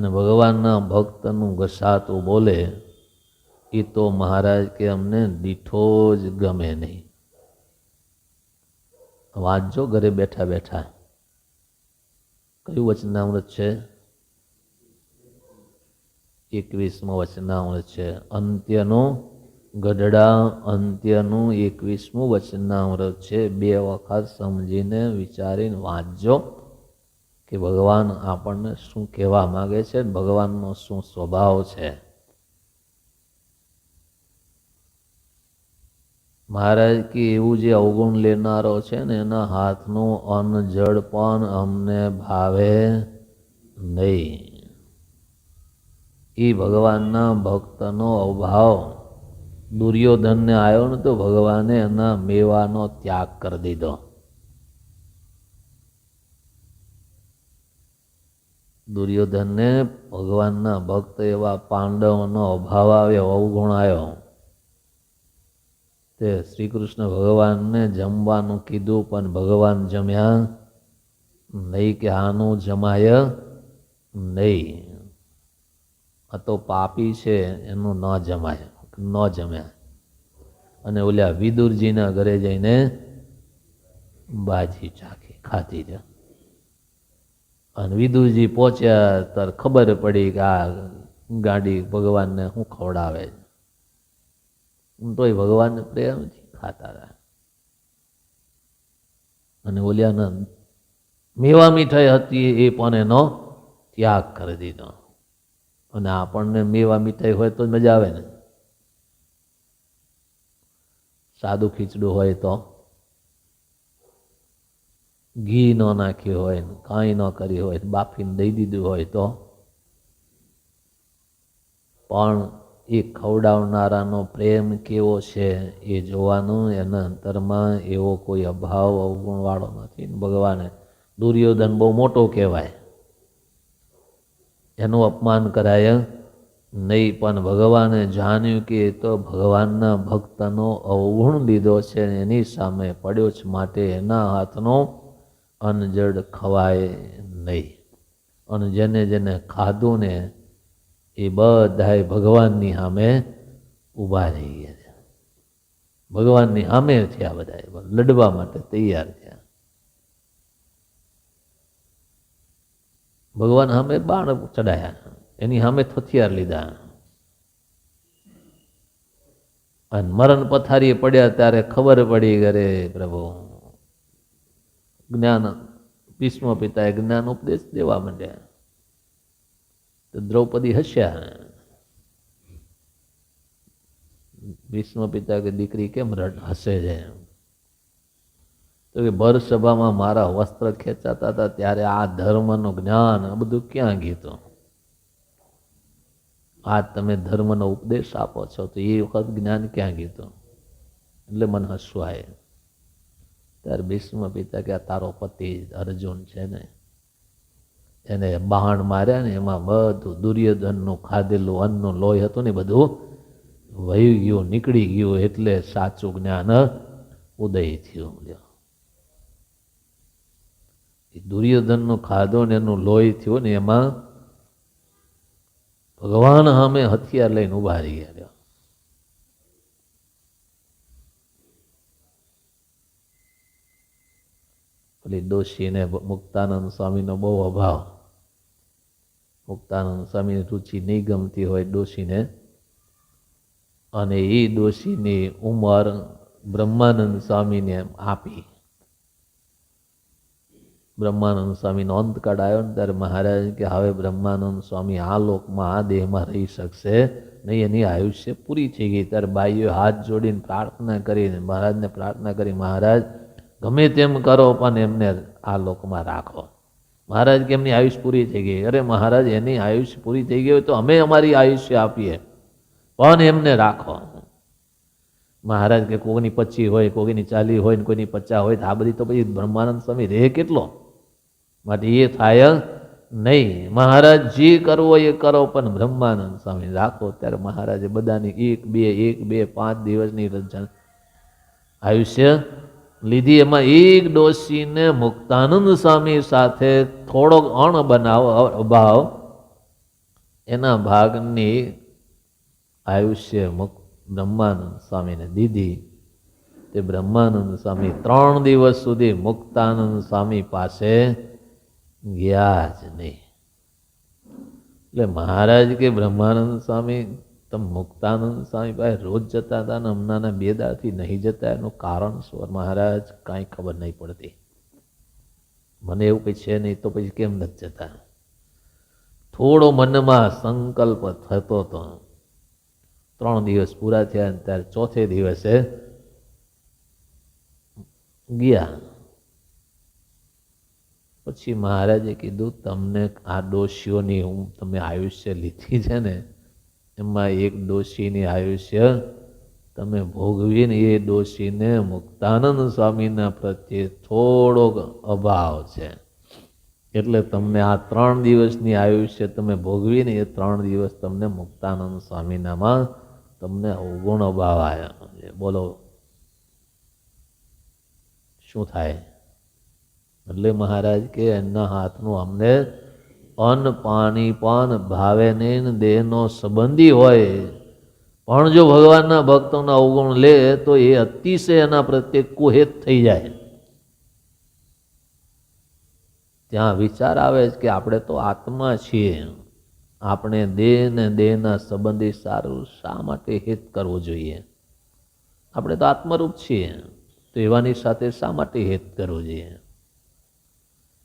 અને ભગવાનના ભક્તનું ઘસાતું બોલે એ તો મહારાજ કે અમને દીઠો જ ગમે નહીં. વાંચજો ઘરે બેઠા બેઠા કયું વચનામૃત છે? એકવીસમો વચનામૃત છે. અંત્યનું ગઢડા, અંત્યનું એકવીસમું વચનામૃત છે. બે વખત સમજીને વિચારીને વાંચજો. કે ભગવાન આપણને શું કહેવા માગે છે? ભગવાનનો શું સ્વભાવ છે? મહારાજ કે એવું જે અવગુણ લેનારો છે ને, એના હાથનું અન્ન જળ પણ અમને ભાવે નહીં. એ ભગવાનના ભક્તનો અભાવ. દુર્યોધનને આવ્યો ને તો ભગવાને એના મેવાનો ત્યાગ કરી દીધો. દુર્યોધનને ભગવાનના ભક્ત એવા પાંડવોનો અભાવ આવ્યો, અવગુણ આવ્યો. તે શ્રી કૃષ્ણ ભગવાનને જમવાનું કીધું, પણ ભગવાન જમ્યા નહીં કે આનું જમાય નહીં. આ તો પાપી છે, એનું ન જમાય, ન જમ્યા. અને ઓલા વિદુરજીના ઘરે જઈને બાજી ચાખી, ખાધી છે. અને વિદુજી પહોંચ્યા, ત્યારે ખબર પડી કે આ ગાડી ભગવાનને શું ખવડાવે છે. તોય ભગવાનને પ્રેમથી ખાતા હતા અને ઓલિયાનંદ મેવા મીઠાઈ હતી, એ પણ એનો ત્યાગ કરી દીધો. અને આપણને મેવા મીઠાઈ હોય તો જ મજા આવે ને. સાદું ખીચડું હોય તો. ઘી ન નાખ્યું હોય કાંઈ ન કર્યું હોય બાફીને દઈ દીધું હોય તો? પણ એ ખવડાવનારાનો પ્રેમ કેવો છે એ જોવાનું, એના અંતરમાં એવો કોઈ અભાવ અવગુણવાળો નથી ભગવાને. દુર્યોધન બહુ મોટો કહેવાય. એનું અપમાન કરાય નહીં, પણ ભગવાને જાણ્યું કે એ તો ભગવાનના ભક્તનો અવગુણ લીધો છે એની સામે પડ્યો છે માટે એના હાથનો અનજડ ખવાય નહીં. અને જેને જેને ખાધું ને એ બધાએ ભગવાનની સામે ઊભા રહી ગયા છે. ભગવાનની સામે થયા બધા લડવા માટે તૈયાર થયા ભગવાન સામે બાણ ચડાયા, એની સામે થથિયાર લીધા. અને મરણ પથારીએ પડ્યા ત્યારે ખબર પડી ગરે પ્રભુ. જ્ઞાન ભીષ્મ પિતાએ જ્ઞાન ઉપદેશ દેવા માંડ્યા. તો દ્રૌપદી હસ્યા. ભીષ્મ પિતા કે, દીકરી કેમ હસે છે? તો કે, ભર સભામાં મારા વસ્ત્ર ખેંચાતા હતા, ત્યારે આ ધર્મનું જ્ઞાન, આ બધું ક્યાં ગીતું? આ તમે ધર્મનો ઉપદેશ આપો છો, તો એ વખત જ્ઞાન ક્યાં ગીતો? એટલે મને હસવાય. ત્યારે ભીષ્મ પિતા કે તારો પતિ અર્જુન છે ને, એને બહાણ માર્યા ને એમાં બધું દુર્યોધનનું ખાધેલું અન્નનું લોહી હતું ને બધું વહી ગયું, નીકળી ગયું એટલે સાચું જ્ઞાન ઉદય થયું દુર્યોધનનું ખાધો ને એનું લોહી થયું ને એમાં ભગવાન સામે હથિયાર લઈને ઊભા રહી ગયા પેલી ડોશીને મુક્તાનંદ સ્વામીનો બહુ અભાવ. મુક્તાનંદ સ્વામીની રુચિ નહીં ગમતી હોય ડોશીને અને એ ડોશીની ઉંમર બ્રહ્માનંદ સ્વામીને આપી. બ્રહ્માનંદ સ્વામીનો અંત કઢાયો ને ત્યારે મહારાજ કે હવે બ્રહ્માનંદ સ્વામી આ લોકમાં આ દેહમાં રહી શકશે. નહીં, એની આયુષ્ય પૂરી થઈ ગઈ. ત્યારે બાઈઓએ હાથ જોડીને પ્રાર્થના કરીને મહારાજને પ્રાર્થના કરી. મહારાજ ગમે તેમ કરો, પણ એમને આ લોકમાં રાખો. મહારાજ કે એમની આયુષ પૂરી થઈ ગઈ? અરે મહારાજ, એની આયુષ પૂરી થઈ ગઈ હોય તો અમે અમારી આયુષ્ય આપીએ, પણ એમને રાખો. મહારાજ કે કોઈની પચી હોય કોઈની ચાલી હોય ને કોઈની પચાસ હોય આ બધી તો પછી બ્રહ્માનંદ સ્વામી રહે કેટલો? માટે એ થાય નહીં. મહારાજ જે કરવો એ કરો, પણ બ્રહ્માનંદ સ્વામી રાખો. ત્યારે મહારાજે બધાની એક, બે એક, બે, પાંચ દિવસની આયુષ્ય લીધી એમાં એક ડોશીને મુક્તાનંદ સ્વામી સાથે થોડોક અણ બનાવ, અભાવ, એના ભાગની આયુષ્ય મુક, બ્રહ્માનંદ સ્વામીને દીધી. તે બ્રહ્માનંદ સ્વામી ત્રણ દિવસ સુધી મુક્તાનંદ સ્વામી પાસે ગયા જ નહીં. એટલે મહારાજ કે બ્રહ્માનંદ સ્વામી તમે મુક્તાનંદ સ્વામીભાઈ રોજ જતા હતા ને હમણાંના બે દાળથી નહીં જતા, એનું કારણ શું મહારાજ, કાંઈ ખબર નહીં પડતી. મને એવું કંઈ છે નહીં, તો પછી કેમ નથી જતા? થોડો મનમાં સંકલ્પ થતો હતો ત્રણ દિવસ પૂરા થયા ત્યારે ચોથે દિવસે ગયા. પછી મહારાજે કીધું, તમને આ ડોશીઓની હું, તમે આયુષ્ય લીધી છે ને એમાં એક ડોશીની આયુષ્ય તમે ભોગવીને એ ડોશીને મુક્તાનંદ સ્વામીના પ્રત્યે થોડોક અભાવ છે. એટલે તમને આ ત્રણ દિવસની આયુષ્ય તમે ભોગવીને એ ત્રણ દિવસ તમને મુક્તાનંદ સ્વામીનામાં તમને અવગુણ અભાવ આવ્યા બોલો, શું થાય? એટલે મહારાજ કે એમના હાથનું અમને અન્ન પાણી પણ ભાવે નહીં ને દેહનો સંબંધી હોય. પણ જો ભગવાનના ભક્તોના અવગુણ લે, તો એ અતિશય એના પ્રત્યે કુહેત થઈ જાય. ત્યાં વિચાર આવે છે કે આપણે તો આત્મા છીએ. આપણે દેહ ને દેહના સંબંધી સારું શા માટે હિત કરવું જોઈએ? આપણે તો આત્મરૂપ છીએ. તો એવાની સાથે શા માટે હિત કરવું જોઈએ?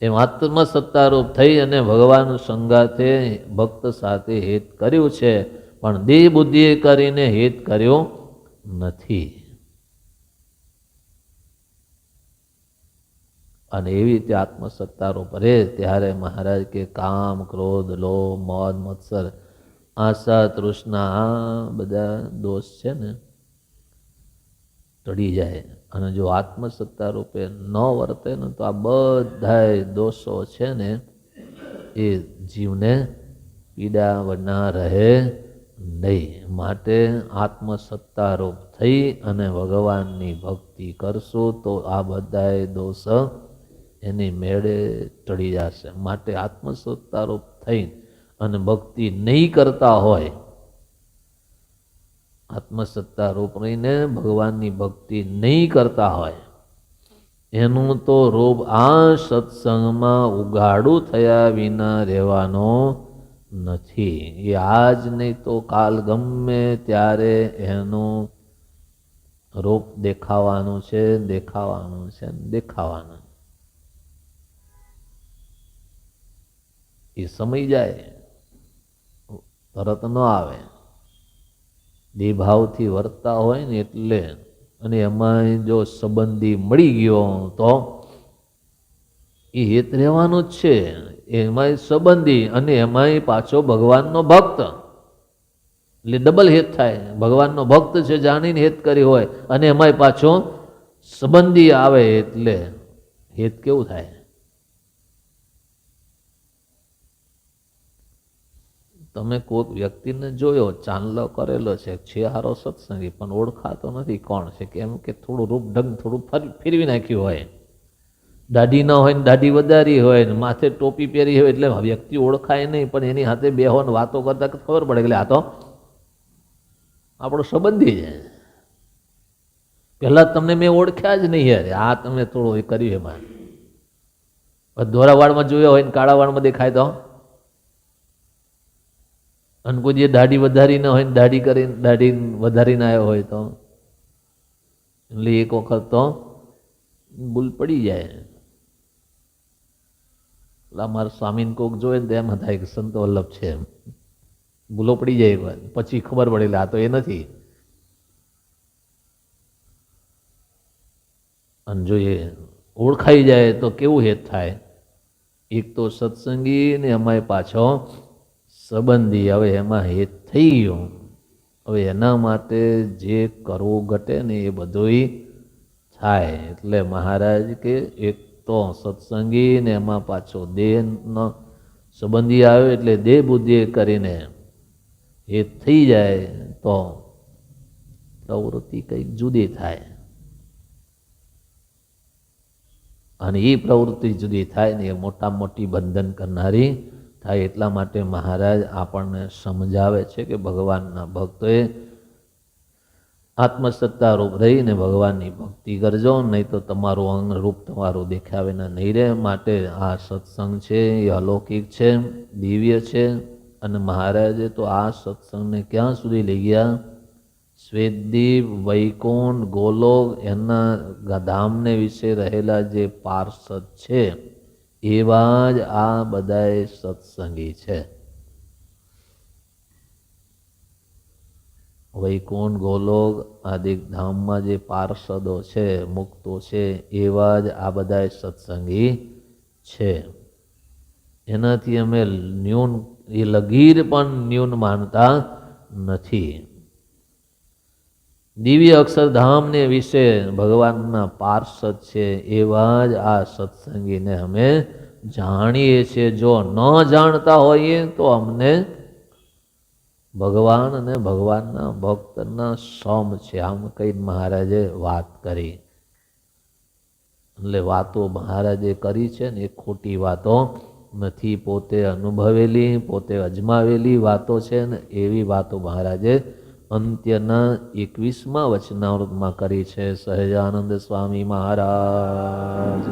એમ આત્મસત્તારૂપ થઈ અને ભગવાન સંગાથે ભક્ત સાથે હિત કર્યું છે, પણ દેહ બુદ્ધિએ કરીને હિત કર્યું નથી. અને એવી રીતે આત્મસત્તારૂપ રહે, ત્યારે મહારાજ કે કામ, ક્રોધ લો મદ, મત્સર, આશા, તૃષ્ણા, આ બધા દોષ છે ને તડી જાય. અને જો આત્મસત્તા રૂપે ન વર્તે ને તો આ બધાય દોષો છે ને એ જીવને પીડા રહે નહીં. માટે આત્મસત્તારૂપ થઈ અને ભગવાનની ભક્તિ કરશું તો આ બધાય દોષ એની મેળે ટળી જશે. માટે આત્મસત્તારૂપ થઈ અને ભક્તિ નહીં કરતા હોય આત્મસત્તા રૂપ રહીને ભગવાનની ભક્તિ નહીં કરતા હોય, એનું તો રૂપ આ સત્સંગમાં ઉગાડું થયા વિના રહેવાનો નથી. એ આજ નહીં તો કાલ ગમે ત્યારે એનું રૂપ દેખાવાનું છે દેખાવાનું છે દેખાવાનું. એ સમય જાય, તરત ન આવે. દેભાવથી વર્તા હોય ને એટલે અને એમાં જો સંબંધી મળી ગયો તો એ હેત રહેવાનો જ છે. એમાંય સંબંધી અને એમાંય પાછો ભગવાનનો ભક્ત. એટલે ડબલ હેત થાય. ભગવાનનો ભક્ત છે જાણીને હેત કરી હોય અને એમાંય પાછો સંબંધી આવે એટલે હેત કેવું થાય? તમે કોઈક વ્યક્તિને જોયો, ચાંદલો કરેલો છે છે હારો સત્સંગી, પણ ઓળખાતો નથી કોણ છે કેમ કે થોડું રૂપ ઢંગ થોડું ફેરવી નાખ્યું હોય. દાઢી ન હોય ને દાઢી વધારી હોય ને માથે ટોપી પહેરી હોય એટલે વ્યક્તિ ઓળખાય નહીં, પણ એની હાથે બેહો ને વાતો કરતા ખબર પડે એટલે આ તો આપણો સંબંધી છે. પહેલાં તમને મેં ઓળખ્યા જ નહીં અરે આ તમે થોડું એ કર્યું એમાં. ધોરાવાડમાં જોયો હોય ને કાળાવાડમાં દેખાય તો? અને કોઈ દાઢી વધારી ન હોય ને દાઢી કરીને દાઢી વધારીને આવ્યો હોય તો. એટલે એક વખત તો ભૂલ પડી જાય. એટલે અમારા સ્વામીને કોક જોઈએ ને એમ હતા કે સંતો વલ્લભ છે એમ. ભૂલો પડી જાય એક વાર. પછી ખબર પડે આ તો એ નથી. અને જો એ ઓળખાઈ જાય તો કેવું હેત થાય? એક તો સત્સંગી ને અમારે પાછો સંબંધી હવે એમાં હેત થઈ ગયો. હવે એના માટે જે કરવું ઘટે ને એ બધું થાય. એટલે મહારાજ કે એક તો સત્સંગી ને એમાં પાછો દેહનો સંબંધી આવ્યો એટલે દેહ બુદ્ધિ કરીને એ થઈ જાય તો પ્રવૃત્તિ કંઈક જુદી થાય. અને એ પ્રવૃત્તિ જુદી થાય ને એ મોટા મોટી બંધન કરનારી થાય એટલા માટે મહારાજ આપણને સમજાવે છે કે ભગવાનના ભક્તોએ આત્મસત્તા રૂપ રહીને ભગવાનની ભક્તિ કરજો, નહીં તો તમારું અંગ રૂપ તમારું દેખાવેના વિના નહીં રહે. માટે આ સત્સંગ છે, એ અલૌકિક છે, દિવ્ય છે. અને મહારાજે તો આ સત્સંગને ક્યાં સુધી લઈ ગયા? શ્વેતદીપ, વૈકુંઠ, ગોલોક, એના ધામને વિશે રહેલા જે પાર્ષદ છે એવા જ આ બધાએ સત્સંગી છે. વૈકુંઠ ગોલોક? આદિક ધામમાં જે પાર્ષદો છે, મુક્તો છે, એવા જ આ બધા સત્સંગી છે. એનાથી અમે ન્યૂન, એ લગીર પણ ન્યૂન માનતા નથી. દિવ્ય અક્ષરધામને વિશે ભગવાનના પાર્ષદ છે એવા જ આ સત્સંગીને અમે જાણીએ છીએ. જો ન જાણતા હોઈએ તો અમને ભગવાન અને ભગવાનના ભક્તના સમ છે. આમ કઈ મહારાજે વાત કરી. એટલે વાતો મહારાજે કરી છે ને એ ખોટી વાતો નથી. પોતે અનુભવેલી, પોતે અજમાવેલી વાતો છે ને એવી વાતો મહારાજે અંત્યના એકવીસમાં વચનાવૃતમાં કરી છે સહજાનંદ સ્વામી મહારાજ.